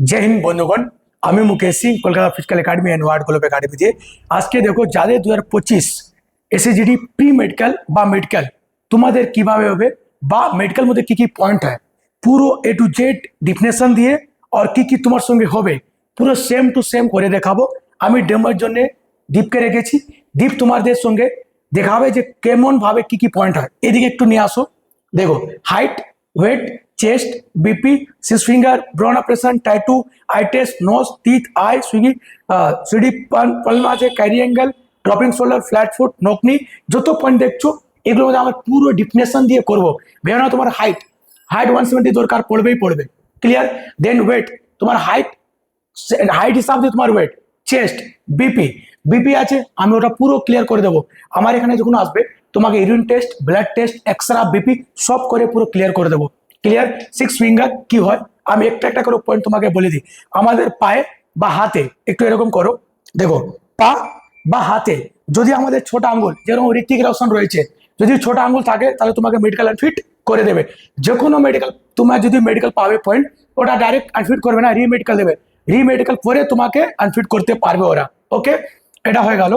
জয় হিন্দ বন্ধুগণ আমি Mukesh Singh Kolkata physical academy and world globe একাডেমিতে আজকে দেখো যাদের দু হাজার পঁচিশ এসএসজিডি প্রি মেডিকেল বা মেডিকেল তোমাদের কীভাবে হবে বা মেডিকেল মধ্যে কি কি পয়েন্ট হয় পুরো এ টু জেড ডিফিনেশন দিয়ে আর কি কি তোমার সঙ্গে হবে পুরো সেম টু সেম করে দেখাবো আমি ডেমোর জন্য দীপকে রেখেছি দীপ তোমাদের সঙ্গে দেখাবে যে কেমন ভাবে কি কি পয়েন্ট হয় এদিকে একটু নিয়ে আসো দেখো height weight chest BP six finger ব্রন operation tattoo eye test nose teeth eye Swiggy সিডি পালন আছে carry angle dropping shoulder flat foot knock knee যত পয়েন্ট দেখছ, এগুলোর মধ্যে আমার পুরো ডিফিনেশন দিয়ে করব। ভেবে তোমার হাইট হাইট ওয়ান সেভেন্টি দরকার, পড়বেই পড়বে। ক্লিয়ার দেন ওয়েট তোমার হাইট হাইট হিসাব দিয়ে তোমার ওয়েট চেস্ট বিপি বিপি আছে, আমি ওটা পুরো ক্লিয়ার করে দেবো। আমার এখানে যখন আসবে, তোমাকে urine test blood test x-ray BP সব করে পুরো ক্লিয়ার করে দেবো। ক্লিয়ার সিক্স ফিঙ্গার কি হয়? আমি একটা একটা করে পয়েন্ট তোমাকে বলে দিই। আমাদের পায়ে বা হাতে, একটু এরকম করো। দেখো, পা বা হাতে, যদি আমাদের ছোট আঙ্গুল, যেরকম ঋত্বিক রোশন রয়েছে, যদি ছোট আঙ্গুল থাকে, তাহলে তোমাকে মেডিকেল ফিট করে দেবে। যে কোনো মেডিকেল তোমার যদি মেডিকেল পাবে পয়েন্ট ওটা ডাইরেক্ট আনফিট করবে না রিমেডিকেল দেবে। রিমেডিকেল করে তোমাকে আনফিট করতে পারবে ওরা। ওকে এটা হয়ে গেল।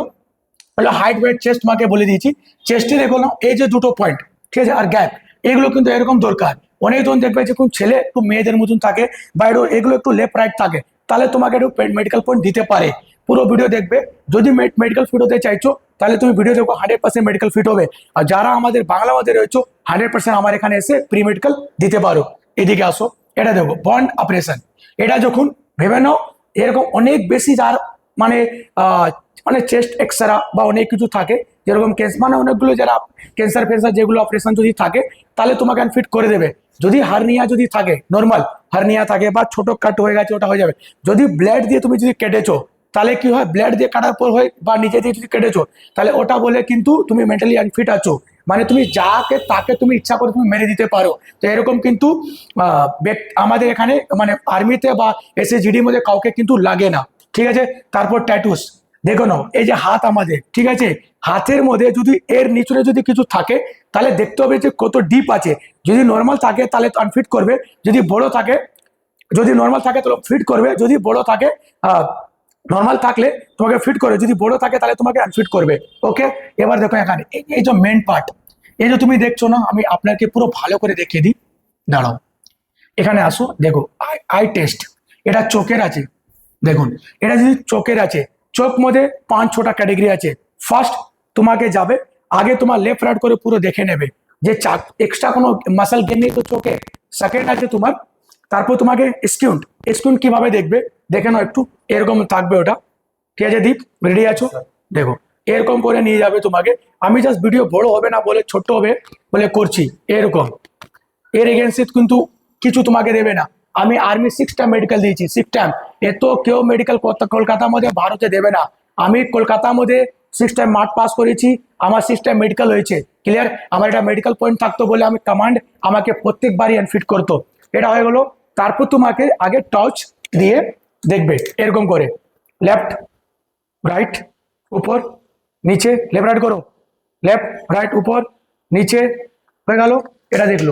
হলো হাইট ওয়েট চেস্ট মাকে বলে দিয়েছি। চেস্টে দেখো না, এই যে দুটো পয়েন্ট ঠিক আছে? আর গ্যাপ এগুলো কিন্তু এরকম দরকার। অনেক জন দেখবে যে কোন ছেলে একটু মেয়েদের মতন থাকে। বা এগুলো একটু লেফট রাইট থাকে। তাহলে তোমাকে একটু মেডিকেল পয়েন্ট দিতে পারে। পুরো ভিডিও দেখবে। যদি মেডিকেল ফিট হতে চাইছো, তাহলে তুমি ভিডিও দেখো হান্ড্রেড পার্সেন্ট মেডিকেল ফিট হবে। আর যারা আমাদের বাংলা মধ্যে রয়েছো হান্ড্রেড পার্সেন্ট আমার এখানে এসে প্রি মেডিকেল দিতে পারো। এদিকে আসো। এটা দেখো বন্ড অপারেশন এটা যখন ভেবে নাও, এরকম অনেক বেশি যার মানে মানে চেস্ট এক্সরা বা অনেক কিছু থাকে যেরকম কেস মানে অনেকগুলো যারা ক্যান্সার ফেন্সার যেগুলো অপারেশন যদি থাকে, তাহলে তোমাকে ফিট করে দেবে। যদি হার্নিয়া যদি থাকে নর্মাল হার্নিয়া থাকে বা ছোট কাট হয়ে গেছে, ওটা হয়ে যাবে। যদি ব্লেড দিয়ে তুমি যদি কেটেছো, তাহলে কি হয়? ব্লেড দিয়ে কাটার পর হয় বা নিজে দিয়ে যদি কেটেছো, তাহলে ওটা বলে কিন্তু তুমি মেন্টালি আনফিট আছো। মানে তুমি যাকে তাকে তুমি ইচ্ছা করে তুমি মেরে দিতে পারো। তো এরকম কিন্তু আমাদের এখানে মানে আর্মিতে বা এসে জিডির মধ্যে কাউকে কিন্তু লাগে না। ঠিক আছে? তারপর ট্যাটুস দেখো না এই যে হাত আমাদের, ঠিক আছে? হাতের মধ্যে যদি এর নিচুরে যদি কিছু থাকে, তাহলে দেখতে হবে যে কত ডিপ আছে। যদি নর্মাল থাকে, তাহলে আনফিট করবে। যদি বড় থাকে, যদি নর্মাল থাকে, তাহলে ফিট করবে। যদি বড় থাকে নর্মাল থাকলে তোমাকে ফিট করবে। যদি বড় থাকে, তাহলে তোমাকে আনফিট করবে। ওকে এবার দেখো এখানে, এই- যে মেন পার্ট এই যে তুমি দেখছ না, আমি আপনাকে পুরো ভালো করে দেখিয়ে দিই। দাঁড়াও। এখানে আসো, দেখো আই টেস্ট এটা চোখের আছে। দেখুন, এটা যদি চোখের আছে চোখ মধ্যে পাঁচ ছটা ক্যাটেগরি আছে। ফার্স্ট তোমাকে যাবে আগে তোমার লেফট রাইট করে পুরো দেখে নেবে যে চাক এক্সট্রা কোনো মাসেল গেন নেই তো চোখে। সেকেন্ড আছে তোমার তারপর তোমাকে স্কিউন্ট স্কিউন্ট কীভাবে দেখবে? দেখে নাও একটু এরকম থাকবে ওটা। ঠিক আছে দীপ? রেডি আছো? দেখো এরকম করে নিয়ে যাবে তোমাকে। আমি জাস্ট ভিডিও বড় হবে না বলে ছোট হবে বলে করছি এরকম। এর এগেন্সে কিন্তু কিছু তোমাকে দেবে না। আমি আর্মি সিক্স সিক্সটা মেডিকেল দিয়েছি সিক্স টাইম এত কেউ মেডিকেল কলকাতার মধ্যে, ভারতে দেবে না। আমি কলকাতার মধ্যে সিক্স টাইম মাঠ পাস করেছি, আমার সিক্স টাইম মেডিকেল হয়েছে। ক্লিয়ার আমার এটা মেডিকেল পয়েন্ট থাকতো বলে আমি কমান্ড আমাকে প্রত্যেকবারই আনফিট করতো। এটা হয়ে গেলো, তারপর তোমাকে আগে টর্চ দিয়ে দেখবে, এরকম করে। লেফট রাইট উপর, নিচে লেফট রাইট করো। লেফট রাইট উপর, নিচে, হয়ে গেল, এটা দেখল।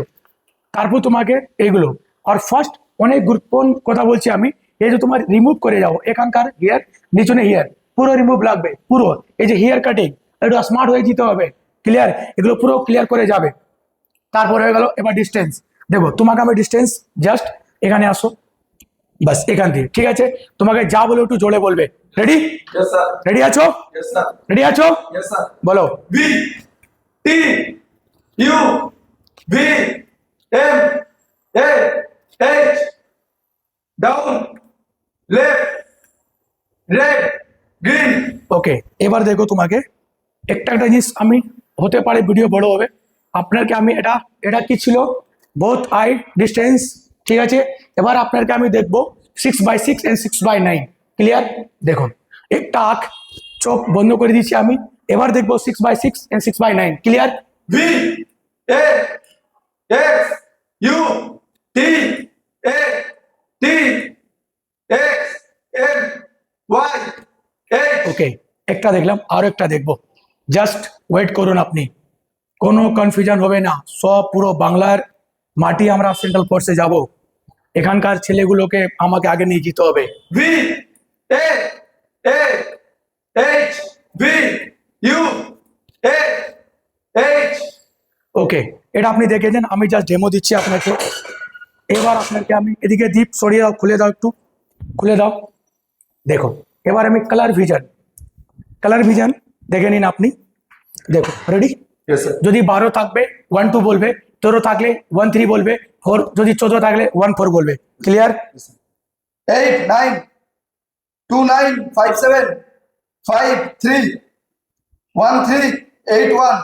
তারপর তোমাকে এইগুলো। আর ফার্স্ট অনেক গুরুত্বপূর্ণ কথা বলছি আমি। এই যে তোমার রিমুভ করে যাও এখানকার হেয়ার নিচনে হেয়ার পুরো রিমুভ লাগবে পুরো। এই যে হেয়ার কাটিং একটু স্মার্ট হয়ে যেতে হবে ক্লিয়ার এগুলো পুরো ক্লিয়ার করে যাবে। তারপর হয়ে গেল এবার ডিস্টেন্স দেখো তোমাকে আমি ডিস্টেন্স জাস্ট এখানে আসো। বাস এখান থেকে। ঠিক আছে? তোমাকে যা বলে একটু জোরে বলবে। রেডি রেডি আছো? রেডি আছো? বলো। T U V M A H down left red green. ওকে এবার দেখো তোমাকে। একটা একটা জিনিস আমি হতে পারে ভিডিও বড় হবে। আপনাকে আমি এটা এটা কি ছিল? বোথ আই ডিস্টেন্স ঠিক আছে? এবার আপনাকে আমি দেখব six by six and six by nine clear দেখুন একটা আখ চোখ বন্ধ করে দিয়েছি আমি। এবার দেখব six by six and six by nine clear V A X U T A T X M Y H. Okay একটা দেখলাম আরও একটা দেখব। জাস্ট ওয়েট করুন আপনি। কোনো কনফিউশন হবে না। সব পুরো বাংলার মাটি আমরা সেন্ট্রাল ফোর্সে যাব। এখানকার ছেলেগুলোকে আমাকে আগে নিয়ে যেতে হবে। V A A H V U A H. ওকে এটা আপনি দেখেছেন আমি জাস্ট ডেমো দিচ্ছি আপনাকে। এবার আপনাকে আমি এদিকে দ্বীপ সরিয়ে দাও খুলে দাও একটু। খুলে দাও। দেখো এবার আমি কালার ভিজন কালার ভিজন দেখে নিন আপনি। দেখো রেডি Yes sir. যদি বারো থাকবে ওয়ান টু বলবে। তেরো থাকলে ওয়ান থ্রি বলবে। ফোর যদি চোদ্দ থাকলে ওয়ান ফোর বলবে। Clear Eight nine two nine five seven five three one three eight one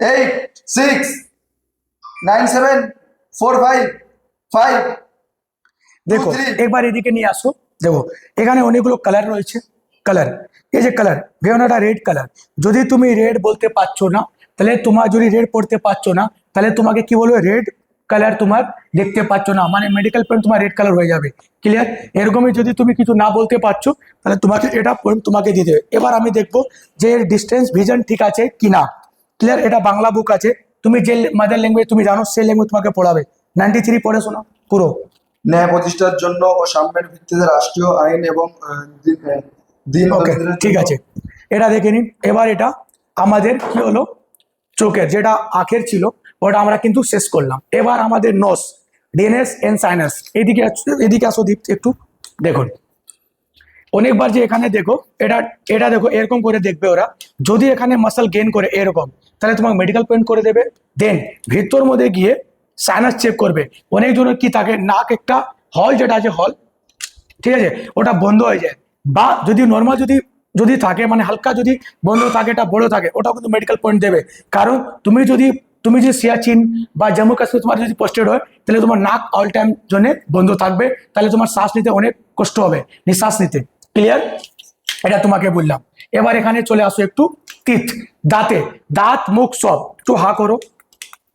eight six nine seven four five five দেখো. একবার এদিকে নিয়ে আসো। দেখো এখানে অনেকগুলো কালার রয়েছে। কালার এই যে কালার বেরোনাটা রেড কালার যদি তুমি রেড বলতে পারছ না তাহলে তোমার যদি রেড পড়তে পারছ না তাহলে তোমাকে কি বলবে? রেড কালার তোমার দেখতে পাচ্ছ না। মানে মেডিকেল পয়েন্ট তোমার রেড কালার হয়ে যাবে। ক্লিয়ার এরকমই যদি তুমি কিছু না বলতে পারছ তাহলে তোমাকে এটা পয়েন্ট তোমাকে দিয়ে দেবে এবার আমি দেখব যে ডিস্টেন্স ভিজন ঠিক আছে কি না ক্লিয়ার এটা বাংলা বুক আছে। তুমি যে মাদার ল্যাঙ্গুয়েজ তুমি জানো সেই ল্যাঙ্গুয়েজ তোমাকে পড়াবে। নাইনটি থ্রি পড়ে শোনো পুরো। ন্যায় প্রতিষ্ঠার জন্য ও সাম্যের ভিত্তিতে রাষ্ট্রীয় আইন এবং দিন- ওকে ঠিক আছে। এটা দেখে নিন। এবার এটা আমাদের কি হলো? চোখের যেটা আখের ছিল ওটা আমরা কিন্তু শেষ করলাম। এবার আমাদের নোস ডেনেস এন্ড সাইনাস এদিকে এদিকে আসো দীপ একটু দেখুন। অনেকবার যে এখানে দেখো এটা এটা দেখো এরকম করে দেখবে ওরা। যদি এখানে মাসল গেইন করে এরকম। তাহলে তোমাকে মেডিকেল পয়েন্ট করে দেবে। দেন ভিতর মধ্যে গিয়ে সাইনাস চেক করবে। অনেকজনের কি থাকে, নাক একটা হল যেটা আছে হল ঠিক আছে? ওটা বন্ধ হয়ে যায়। বা যদি নর্মাল যদি যদি থাকে মানে হালকা যদি বন্ধ থাকে, এটা বড় থাকে, ওটাও কিন্তু মেডিকেল পয়েন্ট দেবে। কারণ তুমি যদি তুমি যদি সিয়াচিন বা জম্মু কাশ্মীর তোমার যদি পোস্টেড হয়, তাহলে তোমার নাক অল টাইম জন্য বন্ধ থাকবে। তাহলে তোমার শ্বাস নিতে অনেক কষ্ট হবে, নিঃশ্বাস নিতে। ক্লিয়ার এটা তোমাকে বললাম। এবার এখানে চলে আসো একটু তিথ দাঁতে। দাঁত, মুখ সব একটু হা করো।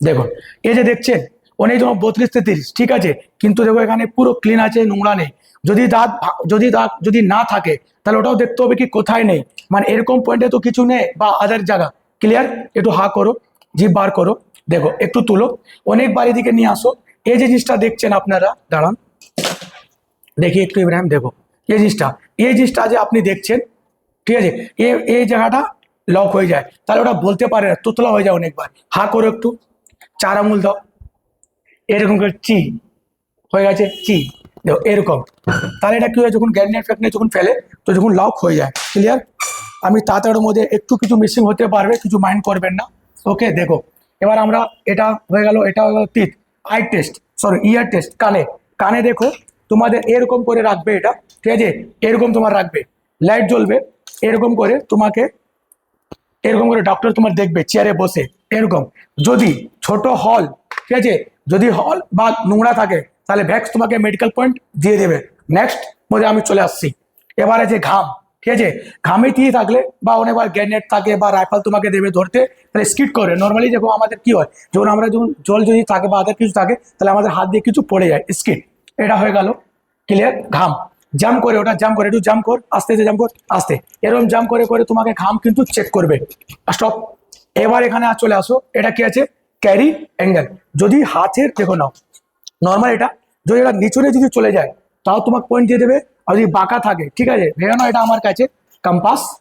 দেখুন, এই যে দেখছেন অনেক জন বত্রিশ তেত্রিশ, ঠিক আছে? কিন্তু দেখো এখানে পুরো ক্লিন আছে, নোংরা নেই। যদি দাঁত যদি দাঁত যদি না থাকে, তাহলে ওটাও দেখতে হবে কি কোথায় নেই? মানে এরকম পয়েন্টে তো কিছু নেই, বা আদার জায়গা। ক্লিয়ার একটু হা করো জিভ বার করো। দেখো, একটু তুলো। অনেকবার এদিকে নিয়ে আসো। এই যে জিনিসটা দেখছেন আপনারা, দাঁড়ান। দেখি একটু ইব্রাহিম দেখো। এই জিনিসটা এই জিনিসটা যে আপনি দেখছেন, ঠিক আছে? এ, এই জায়গাটা লক হয়ে যায়। তাহলে ওটা বলতে পারে না, তোতলা হয়ে যায় অনেকবার। হা করো একটু। চার আঙুল দাও। এরকম করে চি, হয়ে গেছে চি। দেখো, এরকম। তাহলে এটা কি হয় যখন গ্যারিনেট ফ্যাকনেট যখন ফেলে, তো যখন লক হয়ে যায়। ক্লিয়ার আমি তাড়াতাড়ির মধ্যে একটু কিছু মিসিং হতে পারবে, কিছু মাইন্ড করবেন না। ওকে দেখো। এবার আমরা এটা হয়ে গেল, এটা হয়ে গেল তিত eye test sorry ear test কানে। কানে দেখো তোমাদের এরকম করে রাখবে এটা, ঠিক আছে? এরকম তোমার রাখবে। লাইট জ্বলবে, এরকম করে তোমাকে, এরকম করে ডক্টর তোমার দেখবে চেয়ারে বসে, এরকম। যদি ছোট হল ঠিক আছে? যদি হল বা নোংরা থাকে, তাহলে ভ্যাক্স তোমাকে মেডিকেল পয়েন্ট দিয়ে দেবে। নেক্সট মধ্যে আমি চলে আসছি। এবার আছে ঘাম, ঠিক আছে? ঘামে দিয়ে থাকলে বা অনেকবার গ্রেনেড থাকে বা রাইফেল তোমাকে দেবে ধরতে, তাহলে স্কিট করে। নর্মালি দেখো আমাদের কি হয়, যখন আমরা যখন জল যদি থাকে বা আদার কিছু থাকে, তাহলে আমাদের হাত দিয়ে কিছু পড়ে যায় স্কিট এটা হয়ে গেল। ক্লিয়ার ঘাম। জাম করে ওটা, জাম করে, একটু জাম কর। আস্তে আস্তে জাম কর। আস্তে। এরকম জাম করে করে তোমাকে ঘাম কিন্তু চেক করবে। স্টপ এবার এখানে চলে আসো। এটা কি আছে? ক্যারি অ্যাঙ্গেল যদি হাতের, দেখো নাও। নর্মাল এটা। যদি এটা নিচনে যদি চলে যায়, তাও তোমাকে পয়েন্ট দিয়ে দেবে। আর যদি বাঁকা থাকে, ঠিক আছে? ভেবে নাও, এটা আমার কাছে। কম্পাস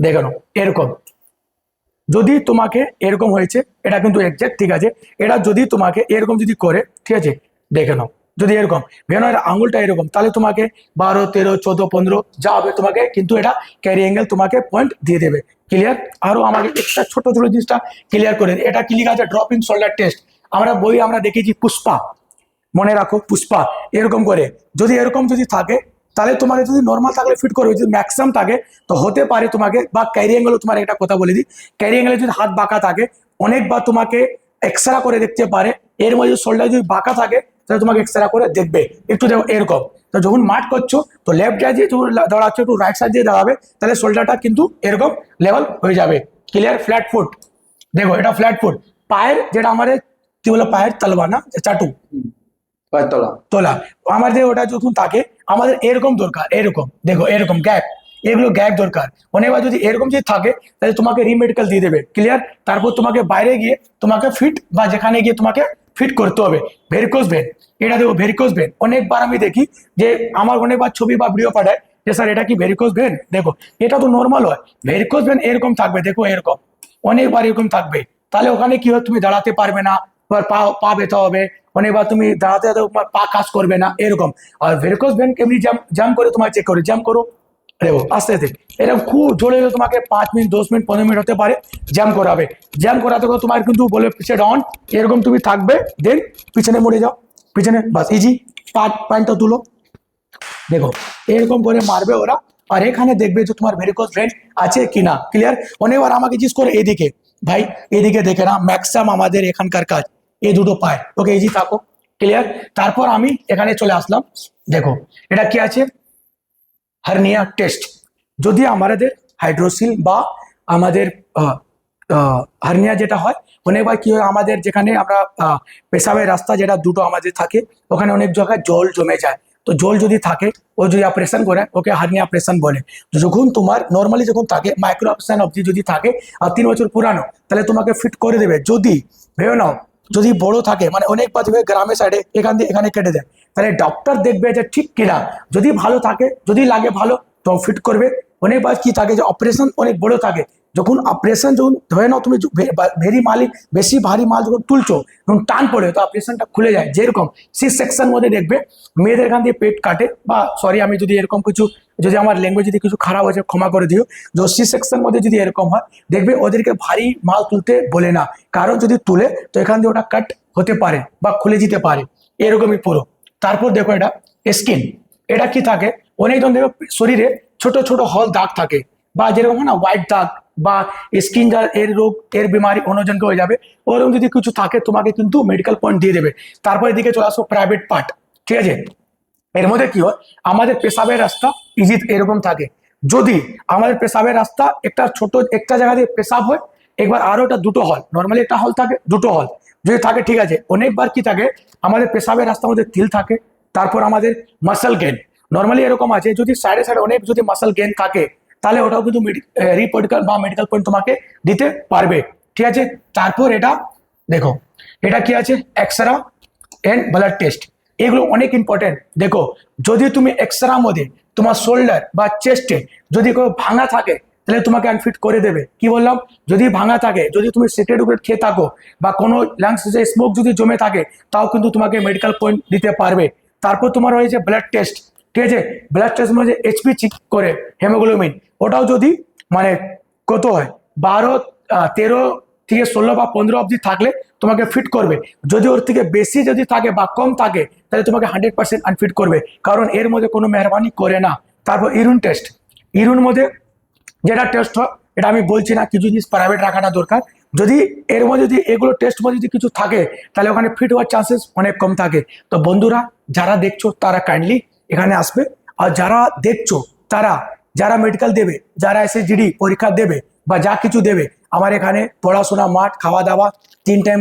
দেখে নাও। এরকম। যদি তোমাকে এরকম হয়েছে, এটা কিন্তু একজ্যাক্ট ঠিক আছে। এটা যদি তোমাকে এরকম যদি করে, ঠিক আছে? দেখে নাও। যদি এরকম এটা আঙুলটা এরকম, তাহলে তোমাকে বারো, তেরো, চোদ্দ, পনেরো যা হবে তোমাকে কিন্তু এটা ক্যারি অ্যাঙ্গেল তোমাকে পয়েন্ট দিয়ে দেবে। ক্লিয়ার আরও আমাকে একটা ছোট ছোট জিনিসটা ক্লিয়ার করে। এটা কি লিখা আছে? ড্রপিং শোল্ডার টেস্ট আমরা বই আমরা দেখেছি পুষ্পা। মনে রাখো, পুষ্পা। এরকম করে। যদি এরকম যদি থাকে, তাহলে তোমাকে যদি নর্মাল থাকলে ফিট করবে, যদি ম্যাক্সিমাম থাকে, তো হতে পারে তোমাকে বা ক্যারি অ্যাঙ্গেলও তোমার একটা কথা বলে দিই। ক্যারি অ্যাঙ্গেলে যদি হাত বাঁকা থাকে, অনেকবার তোমাকে এক্সরা করে দেখতে পারে। এর মধ্যে শোল্ডার যদি বাঁকা থাকে তাহলে তোমাকে এক্সরা করে দেখবে। একটু দেখো এরকম। তো যখন মাঠ করছ তো লেফট সাইড দিয়ে দাঁড়াচ্ছ একটু রাইট সাইড দিয়ে দাঁড়াবে তাহলে শোল্ডারটা কিন্তু এরকম লেভেল হয়ে যাবে। ক্লিয়ার ফ্ল্যাট ফুট দেখো এটা ফ্ল্যাট ফুট পায়ের যেটা আমাদের কি বলে পায়ের তালবা না? চাটু। পায়ের তলা। তোলা। আমাদের ওটা যখন থাকে আমাদের এরকম দরকার এরকম। দেখো এরকম গ্যাপ এগুলো গ্যাপ দরকার। অনেকবার যদি এরকম যদি থাকে তাহলে তোমাকে রিমেডিকেল দিয়ে দেবে। ক্লিয়ার তারপর তোমাকে বাইরে গিয়ে তোমাকে ফিট বা যেখানে গিয়ে তোমাকে ফিট করতে হবে। ভেরিকোজ ভেন এটা দেখো ভেরিকোজ ভেন অনেকবার আমি দেখি যে আমার অনেকবার ছবি বা ভিডিও পাঠায় যে, স্যার, এটা কি ভেরিকোজ ভেন দেখো, এটা তো নর্মাল হয়। ভেরিকোজ ভেন এরকম থাকবে, দেখো এরকম। অনেকবার এরকম থাকবে। তাহলে ওখানে কি হয়, তুমি দাঁড়াতে পারবে না, তোমার পা পা ব্যথা হবে। অনেকবার তুমি দাঁড়াতে পা কাজ করবে না, এরকম। আর ভেরিকোজ ভেন কেমনি জাম জাম করে তোমার চেক করে? জাম করো। দেখো আস্তে আস্তে। এরকম খুব জোরে তোমাকে পাঁচ মিনিট, দশ মিনিট, পনেরো মিনিট হতে পারে। জ্যাম করাবে। জ্যাম করাতে করে তোমার কিন্তু বলে পিছিয়ে ডাউন এরকম তুমি থাকবে দেন পিছনে মরে যাও। পিছনে, বাস ইজি পা প্যান্টটা তুলো। দেখো, এরকম করে মারবে ওরা। আর এখানে দেখবে যে তোমার ভেরিকোজ ভেন্ট আছে কিনা। ক্লিয়ার অনেকবার আমাকে জিজ্ঞেস করে এদিকে, ভাই, এদিকে দেখে না ম্যাক্সিমাম আমাদের এখানকার কাজ এই দুটো পায়। ওকে ইজি থাকো। ক্লিয়ার তারপর আমি এখানে চলে আসলাম। দেখো, এটা কি আছে? Hernia test. যদি আমাদের হাইড্রোসিল বা আমাদের হার্নিয়া যেটা হয় অনেকবার কি হয়, আমাদের যেখানে আমরা পেশাবের রাস্তা যেটা দুটো আমাদের থাকে, ওখানে অনেক জায়গায় জল জমে যায়। তো জল যদি থাকে, ও যদি অপারেশন করে, ওকে হার্নিয়া অপারেশন বলে। যখন তোমার নর্মালি যখন থাকে মাইক্রো অপারেশন অবধি যদি থাকে, আর তিন বছর পুরানো, তাহলে তোমাকে ফিট করে দেবে। যদি, ভেবে নাও যদি বড় থাকে মানে অনেক পা হয়ে গ্রামের সাইডে এখান দিয়ে এখানে কেটে দেয়, তাহলে ডক্টর দেখবে যে ঠিক কিনা, যদি ভালো থাকে, যদি লাগে ভালো, তো ফিট করবে। অনেকবার কি থাকে যে অপারেশন অনেক বড় থাকে যখন অপারেশন যখন ধরে নাও তুমি ভেরি মালি বেশি ভারী মাল যখন তুলছো যখন টান পড়ে তো অপারেশনটা খুলে যায় যেরকম সি সেকশন মধ্যে দেখবে মেয়েদের এখান দিয়ে পেট কাটে বা সরি আমি যদি এরকম কিছু যদি আমার ল্যাঙ্গুয়েজ যদি কিছু খারাপ হয়েছে ক্ষমা করে দিও যে সি সেকশন মধ্যে যদি এরকম হয় দেখবে ওদেরকে ভারী মাল তুলতে বলে না কারণ যদি তুলে তো এখান দিয়ে ওটা কাট হতে পারে বা খুলে যেতে পারে এরকমই পুরো তারপর দেখো এটা স্কিন এটা কি থাকে অনেকজন দেখো শরীরে ছোট ছোট হল দাগ থাকে বা যেরকম না হোয়াইট দাগ বা স্কিন যার এর রোগ, এর বিমারি অন্যজনকে হয়ে যাবে। ওরকম যদি কিছু থাকে, তোমাকে কিন্তু মেডিকেল পয়েন্ট দিয়ে দেবে। তারপর এদিকে চলে আসো প্রাইভেট পার্ট ঠিক আছে? এর মধ্যে কি হয়? আমাদের পেশাবের রাস্তা ইজি এরকম থাকে। যদি আমাদের পেশাবের রাস্তা একটা ছোট একটা জায়গা দিয়ে পেশাব হয়, একবার আরও একটা দুটো হল নর্মালি একটা হল থাকে, দুটো হল। যদি থাকে, ঠিক আছে। অনেকবার কি থাকে? আমাদের পেশাবের রাস্তার মধ্যে তিল থাকে, তারপর আমাদের মাসেল গেন নর্মালি এরকম আছে, যদি সাইডে সাইডে অনেক যদি মাসেল গেন থাকে, তাহলে ওটাও কিন্তু রিপোর্টিক্যাল বা মেডিকেল পয়েন্ট তোমাকে দিতে পারবে। ঠিক আছে? তারপর এটা, দেখো, এটা কি আছে? এক্সরা এন্ড ব্লাড টেস্ট এগুলো অনেক ইম্পর্টেন্ট দেখো, যদি তুমি এক্সরা মধ্যে তোমার শোল্ডার বা চেস্টে যদি কেউ ভাঙা থাকে, তাহলে তোমাকে আনফিট করে দেবে। কি বললাম? যদি ভাঙা থাকে, যদি তুমি সিগারেট উপরে খেয়ে থাকো বা কোনো লাংস যে স্মোক যদি জমে থাকে, তাও কিন্তু তোমাকে মেডিকেল পয়েন্ট দিতে পারবে। তারপর তোমার হয়েছে ব্লাড টেস্ট ঠিক আছে? ব্লাড টেস্ট মধ্যে এইচপি চেক করে হেমোগ্লোবিন ওটাও যদি মানে কত হয়? বারো তেরো থেকে ষোলো বা পনেরো অবধি থাকলে তোমাকে ফিট করবে। যদি ওর থেকে বেশি যদি থাকে বা কম থাকে, তাহলে তোমাকে হান্ড্রেড পার্সেন্ট আনফিট করবে। কারণ এর মধ্যে কোনো মেহরবানি করে না। তারপর ইরুন টেস্ট ইরুন মধ্যে যেটা টেস্ট হয়, এটা আমি বলছি না, কিছু জিনিস প্রাইভেট রাখাটা দরকার। যদি এর মধ্যে যদি এগুলো টেস্ট মধ্যে যদি কিছু থাকে, তাহলে ওখানে ফিট হওয়ার চান্সেস অনেক কম থাকে। তো বন্ধুরা, যারা দেখছ, তারা কাইন্ডলি এখানে আসবে। আর যারা দেখছ, তারা, যারা মেডিকেল দেবে, যারা এসে জিডি পরীক্ষা দেবে বা যা কিছু দেবে, আমার এখানে পড়াশোনা, মাঠ খাওয়া দাওয়া তিন টাইম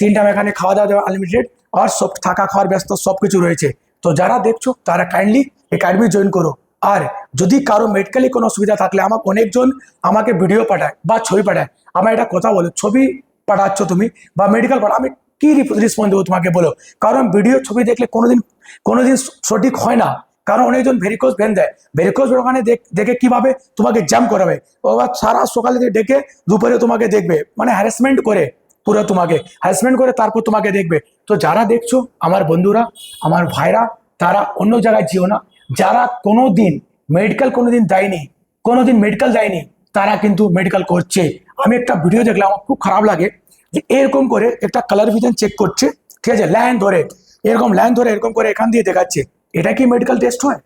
তিন টাইম এখানে খাওয়া দাওয়া দেওয়া আনলিমিটেড আর সব থাকা, খাওয়ার ব্যস্ত সব কিছু রয়েছে। তো যারা দেখছ, তারা কাইন্ডলি একাডেমি জয়েন করো। আর যদি কারও মেডিকেলে কোনো অসুবিধা থাকলে আমার অনেকজন আমাকে ভিডিও পাঠায় বা ছবি পাঠায়। আমার এটা কথা বলো, ছবি পাঠাচ্ছ তুমি বা মেডিকেল পাঠা আমি কি রেসপন্স দেবো তোমাকে বলো? কারণ ভিডিও ছবি দেখলে কোনোদিন কোনোদিন সঠিক হয় না। কারণ অনেকজন ভেরিকোজ ভেন দেয়। ভেরিকোজ ওখানে দেখ- কীভাবে তোমাকে জ্যাম করাবে? আবার সারা সকালে ডেকে দুপুরে তোমাকে দেখবে। মানে হ্যারাসমেন্ট করে পুরো তোমাকে। হ্যারাসমেন্ট করে তারপর তোমাকে দেখবে। তো যারা দেখছ, আমার বন্ধুরা, আমার ভাইরা, তারা অন্য জায়গায় যেও না। যারা কোনো দিন মেডিকেল কোনো দিন দেয়নি কোনো দিন মেডিকেল দেয়নি, তারা কিন্তু মেডিকেল করছে। আমি একটা ভিডিও দেখলাম, আমার খুব খারাপ লাগে। যে এরকম করে একটা কালার ভিজন চেক করছে, ঠিক আছে? লাইন ধরে, এরকম লাইন ধরে, এরকম করে এখান দিয়ে দেখাচ্ছে। এটা কি মেডিকেল টেস্ট হয়?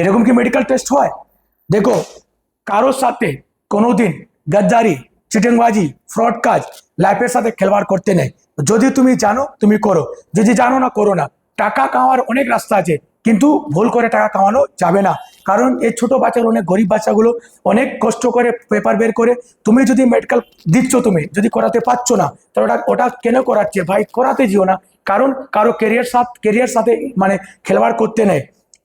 এরকম কি মেডিকেল টেস্ট হয়? দেখো, কারোর সাথে কোনোদিন গাদ্দারি, চিটেংবাজি ফ্রড কাজ লাইফের সাথে খেলবাড় করতে নেই। যদি তুমি জানো, তুমি করো। যদি জানো না, করো না। টাকা কামার অনেক রাস্তা আছে, কিন্তু ভুল করে টাকা কামানো যাবে না। কারণ এই ছোট বাচ্চাগুলো, অনেক গরিব বাচ্চাগুলো অনেক কষ্ট করে পেপার বের করে, তুমি যদি মেডিকেল দিচ্ছ তুমি, যদি করাতে পারছ না, তাহলে ওটা ওটা কেন করাচ্ছে? ভাই, করাতে যেও না। কারণ কারও কেরিয়ার সাথে কেরিয়ার সাথে মানে খেলবাড় করতে নেই।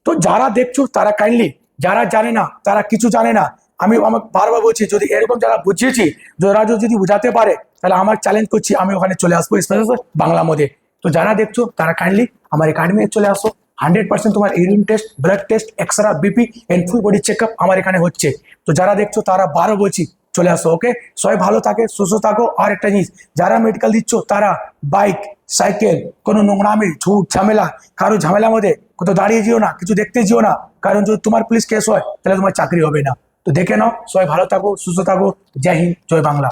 তো যারা দেখছ, তারা কাইন্ডলি যারা জানে না, তারা কিছু জানে না। আমি আমাকে বারবার বলছি, যদি এরকম যারা বুঝিয়েছি, যারা যদি বোঝাতে পারে, তাহলে আমার চ্যালেঞ্জ করছি, আমি ওখানে চলে আসব স্পেশাল বাংলা মধ্যে তো যারা দেখছ, তারা কাইন্ডলি আমার একাডেমি চলে আসো। হান্ড্রেড পার্সেন্ট তোমার urine test blood test x-ray BP and full body check আমার এখানে হচ্ছে। তো যারা দেখছ, তারা বারো বলছি, চলে আসো ওকে সবাই ভালো থাকে, সুস্থ থাকো। আর একটা জিনিস, যারা মেডিকেল দিচ্ছ, তারা বাইক সাইকেল কোনো নোংরামি, ঝুট, ঝামেলা, কারও ঝামেলার মধ্যে কোথাও দাঁড়িয়ে যেও না, কিছু দেখতে যেও না, কারণ যদি তোমার পুলিশ কেস হয়, তাহলে তোমার চাকরি হবে না। তো দেখে নাও, সবাই ভালো থাকো, সুস্থ থাকো। জয় হিন্দ, জয় বাংলা।